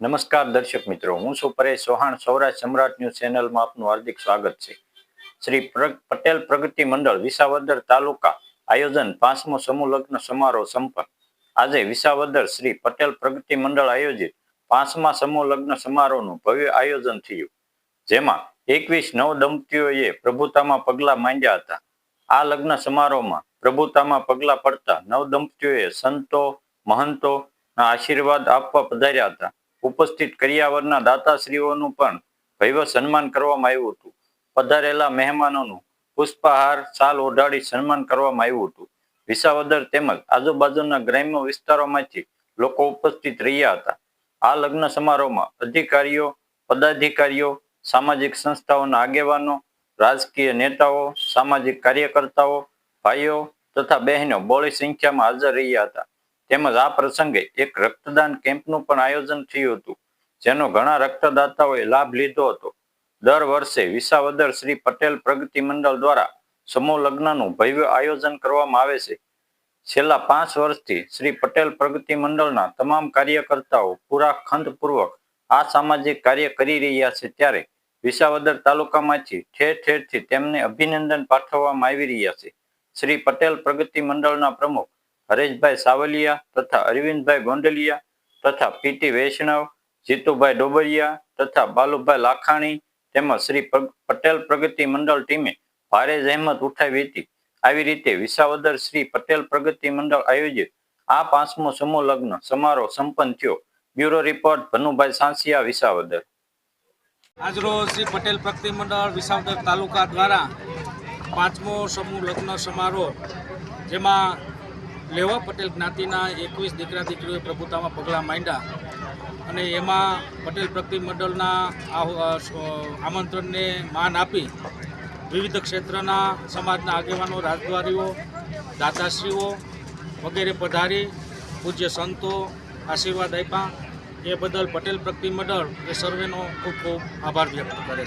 નમસ્કાર દર્શક મિત્રો, હું છું પરેશ ચૌહાણ, સૌરાષ્ટ્ર સમ્રાટ ન્યૂઝ ચેનલમાં આપનું હાર્દિક સ્વાગત છે. શ્રી પટેલ પ્રગતિ મંડળ, વિસાવદર તાલુકા, આયોજન પાંચમો સમૂહ લગ્ન સમારોહ સંપન્ન. આજે વિસાવદર શ્રી પટેલ પ્રગતિ મંડળ આયોજિત પાંચમા સમૂહ લગ્ન સમારોહનું ભવ્ય આયોજન થયું. જેમાં એકવીસ નવ દંપતીઓએ પ્રભુતામાં પગલાં માંડ્યા હતા. આ લગ્ન સમારોહમાં પ્રભુતામાં પગલાં પડતા નવ દંપતીઓએ સંતો, મહંતો આશીર્વાદ આપવા પધાર્યા હતા. ઉપસ્થિત કરિયાવરના દાતાશ્રીઓનું પણ ભવ્ય સન્માન કરવામાં આવ્યું હતું. પધારેલા મહેમાનોનું પુષ્પહાર, સાલ ઓઢાડી સન્માન કરવામાં આવ્યું હતું. વિસાવદર તેમજ આજુબાજુના ગ્રામ્ય વિસ્તારોમાંથી લોકો ઉપસ્થિત રહ્યા હતા. આ લગ્ન સમારોહમાં અધિકારીઓ, પદાધિકારીઓ, સામાજિક સંસ્થાઓના આગેવાનો, રાજકીય નેતાઓ, સામાજિક કાર્યકર્તાઓ, ભાઈઓ તથા બહેનો બોળી સંખ્યામાં હાજર રહ્યા હતા. તેમજ આ પ્રસંગે એક રક્તદાન કેમ્પનું પણ આયોજન થયું હતું, જેનો ઘણા રક્તદાતાઓએ લાભ લીધો હતો. દર વર્ષે વિસાવદર શ્રી પટેલ પ્રગતિ મંડળ દ્વારા સમૂહ લગ્નનું ભવ્ય આયોજન કરવામાં આવે છે. છેલ્લા પાંચ વર્ષથી શ્રી પટેલ પ્રગતિ મંડળના તમામ કાર્યકર્તાઓ પૂરા ખંતપૂર્વક આ સામાજિક કાર્ય કરી રહ્યા છે ત્યારે વિસાવદર તાલુકામાંથી ઠેર ઠેરથી તેમને અભિનંદન પાઠવવામાં આવી રહ્યા છે. શ્રી પટેલ પ્રગતિ મંડળના પ્રમુખ હરેશભાઈ સાવલિયા તથા અરવિંદભાઈ ગોંડલિયા તથા પીટી વૈષ્ણવ, જીતુભાઈ ડોબરિયા તથા બાલુભાઈ લાખાણી તેમજ શ્રી પટેલ પ્રગતિ મંડળ ટીમે ભારે જહેમત ઉઠાવી હતી. આવી રીતે વિસાવદર શ્રી પટેલ પ્રગતિ મંડળ આયોજિત આ પાંચમો સમૂહ લગ્ન સમારોહ સંપન્ન થયો. Bureau report Bhanubhai Sansiya, Visavadar. આજરોજ શ્રી પટેલ પ્રગતિ મંડળ વિસાવદર તાલુકા દ્વારા પાંચમો સમૂહ લગ્ન સમારોહ, જેમાં લેવા પટેલ જ્ઞાતિના એકવીસ દીકરા દીકરીઓએ પ્રભુતામાં પગલાં માંડ્યા અને એમાં પટેલ પ્રગતિ મંડળના આમંત્રણને માન આપી વિવિધ ક્ષેત્રના સમાજના આગેવાનો, રાજદ્વારીઓ, દાતાશ્રીઓ વગેરે પધારી, પૂજ્ય સંતો આશીર્વાદ આપ્યા. એ બદલ પટેલ પ્રગતિ મંડળ એ સર્વેનો ખૂબ ખૂબ આભાર વ્યક્ત કરે છે.